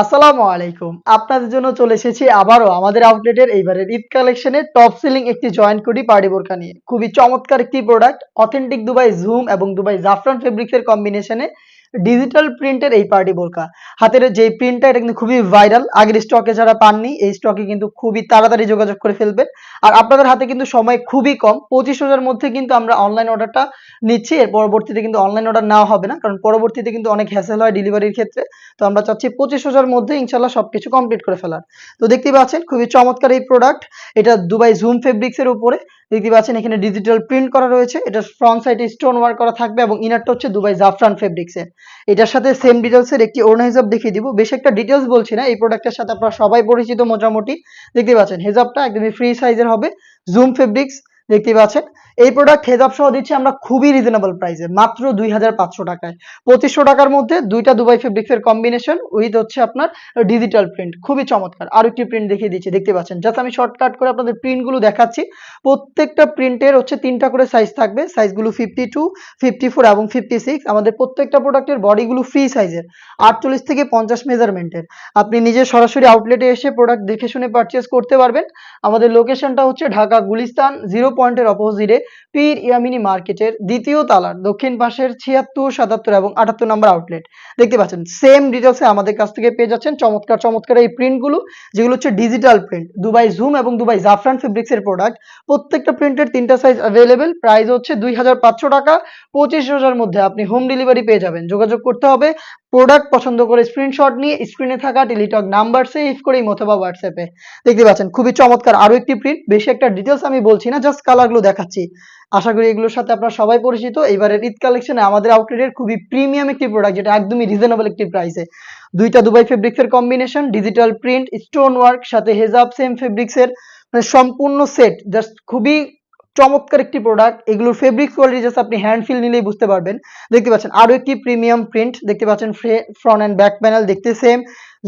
আসসালামু আলাইকুম। আপনাদের জন্য চলে এসেছি আবারও আমাদের আউটলেটের এইবারের ঈদ কালেকশনে টপ সেলিং একটি জয়েন্ট কোটি পার্টি বোরকা নিয়ে। খুবই চমৎকার একটি প্রোডাক্ট অথেন্টিক দুবাই জুম এবং দুবাই জাফরান ফেব্রিক্সের কম্বিনেশনে ডিজিটাল প্রিন্টের এই পার্টি বোরকা। হাতের যে প্রিন্টটা এটা কিন্তু খুবই ভাইরাল আগের স্টকে যারা পাননি, এই স্টকে কিন্তু খুবই তাড়াতাড়ি যোগাযোগ করে ফেলবেন। আর আপনাদের হাতে কিন্তু সময় খুবই কম। পঁচিশ হাজার মধ্যে কিন্তু আমরা অনলাইন অর্ডারটা নিচ্ছি। এর পরবর্তীতে কিন্তু অনলাইন অর্ডার নেওয়া হবে না। কারণ পরবর্তীতে কিন্তু অনেক হ্যাসেল হয় ডেলিভারির ক্ষেত্রে। তো আমরা চাচ্ছি পঁচিশ হাজার মধ্যে ইনশাল্লাহ সবকিছু কমপ্লিট করে ফেলার। তো দেখতেই পাচ্ছেন, খুবই চমৎকার এই প্রোডাক্ট এটা দুবাই জুম ফেব্রিক্সের উপরে। দেখতে পাচ্ছেন, এখানে ডিজিটাল প্রিন্ট করা রয়েছে। এটা ফ্রন্ট সাইডে স্টোন ওয়ার্ক করা থাকবে এবং ইনারটা হচ্ছে দুবাই জাফরান ফেব্রিক্স এর। এটার সাথে সেম ডিটেলস এর একটি ওড়না হিজাব দেখিয়ে দিব। বেশ একটা ডিটেলস বলছি না, এই প্রোডাক্টের সাথে আপনারা সবাই পরিচিত মোটামুটি। দেখতে পাচ্ছেন, হেজাবটা একদমই ফ্রি সাইজের হবে। জুম ফেব্রিক্স দেখতে পাচ্ছেন। এই প্রোডাক্ট হেজাব সহ দিচ্ছি আমরা খুবই রিজনেবল প্রাইসে মাত্র দুই হাজার পাঁচশো টাকায়। পঁচিশশো টাকার মধ্যে দুইটা দুবাই ফেব্রিক্সের কম্বিনেশন উইথ হচ্ছে আপনার ডিজিটাল প্রিন্ট খুবই চমৎকার। আরও একটি প্রিন্ট দেখিয়ে দিচ্ছি, দেখতে পাচ্ছেন। জাস্ট আমি শর্টকাট করে আপনাদের প্রিন্টগুলো দেখাচ্ছি। প্রত্যেকটা প্রিন্টের হচ্ছে তিনটা করে সাইজ থাকবে। সাইজগুলো ফিফটি টু ফিফটি ফোর এবং ফিফটি সিক্স আমাদের প্রত্যেকটা প্রোডাক্টের বডিগুলো ফ্রি সাইজের আটচল্লিশ থেকে পঞ্চাশ মেজারমেন্টের আপনি নিজে সরাসরি আউটলেটে এসে প্রোডাক্ট দেখে শুনে পারচেস করতে পারবেন। আমাদের লোকেশনটা হচ্ছে ঢাকা গুলিস্তান জিরো পয়েন্টের অপোজিটে পীর ইয়ামিনী মার্কেটের দ্বিতীয় তালার দক্ষিণ পাশের ছিয়াত্তর, সাতাত্তর এবং আটাত্তর নম্বর আউটলেট দেখতে পাচ্ছেন সেম ডিটেলসে আমাদের কাছ থেকে পেয়ে যাচ্ছেন। চমৎকার চমৎকার এই প্রিন্টগুলো যেগুলো হচ্ছে ডিজিটাল প্রিন্ট দুবাই জুম এবং দুবাই জাফরান ফেব্রিক্সের প্রোডাক্ট প্রত্যেকটা প্রিন্টের তিনটা সাইজ অ্যাভেলেবেল প্রাইস হচ্ছে দুই হাজার পাঁচশো টাকা। পঁচিশ হাজার মধ্যে আপনি হোম ডেলিভারি পেয়ে যাবেন। যোগাযোগ করতে হবে প্রোডাক্ট পছন্দ করে স্ক্রিনশট নিয়ে স্ক্রিনে থাকা টেলিটক নাম্বার সেভ করেই অথবা হোয়াটসঅ্যাপে দেখতে পাচ্ছেন, খুবই চমৎকার আরও একটি প্রিন্ট বেশি একটা ডিটেলস আমি বলছি না জাস্ট কালারগুলো দেখাচ্ছি। আশা করি এগুলোর সাথে আপনারা সবাই পরিচিত। এবারের ঈদ কালেকশনে আমাদের আউটলেটের খুবই প্রিমিয়াম একটি প্রোডাক্ট যেটা একদমই রিজনেবল একটি প্রাইসে দুইটা দুবাই ফেব্রিক্সের combination digital print stone work সাথে হেজাব সেম ফেব্রিক্সের মানে সম্পূর্ণ সেট জাস্ট খুবই চমৎকার একটি প্রোডাক্ট এগুলোর ফেব্রিক কোয়ালিটি জাস্ট আপনি হ্যান্ড ফিল নিলেই বুঝতে পারবেন। দেখতে পাচ্ছেন, আরও একটি প্রিমিয়াম প্রিন্ট দেখতে পাচ্ছেন ফ্রন্ট অ্যান্ড ব্যাক প্যানেল দেখতে সেম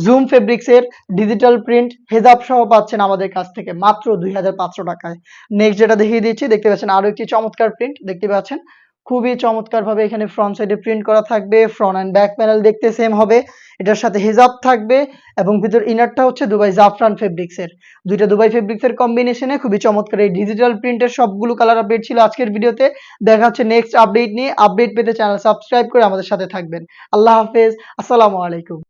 জুম ফেব্রিক্সের ডিজিটাল প্রিন্ট হেজাব সহ পাচ্ছেন আমাদের কাছ থেকে মাত্র দুই হাজার পাঁচশো টাকায়। নেক্সট যেটা দেখিয়ে দিচ্ছি, দেখতে পাচ্ছেন, আরও একটি চমৎকার প্রিন্ট দেখতে পাচ্ছেন খুবই চমৎকার ভাবে এখানে ফ্রন্ট সাইডে প্রিন্ট করা থাকবে ফ্রন্ট অ্যান্ড ব্যাক প্যানেল দেখতে সেম হবে, এটার সাথে হেজাব থাকবে এবং ভিতর ইনারটা হচ্ছে দুবাই জাফরান ফেব্রিক্সের দুইটা দুবাই ফেব্রিক্স এর কম্বিনেশনে খুবই চমৎকার এই ডিজিটাল প্রিন্টের সবগুলো কালার আপডেট ছিল আজকের ভিডিওতে। দেখা হচ্ছে নেক্সট আপডেট নিয়ে। আপডেট পেতে চ্যানেল সাবস্ক্রাইব করে আমাদের সাথে থাকবেন। আল্লাহ হাফেজ। আসসালামু আলাইকুম।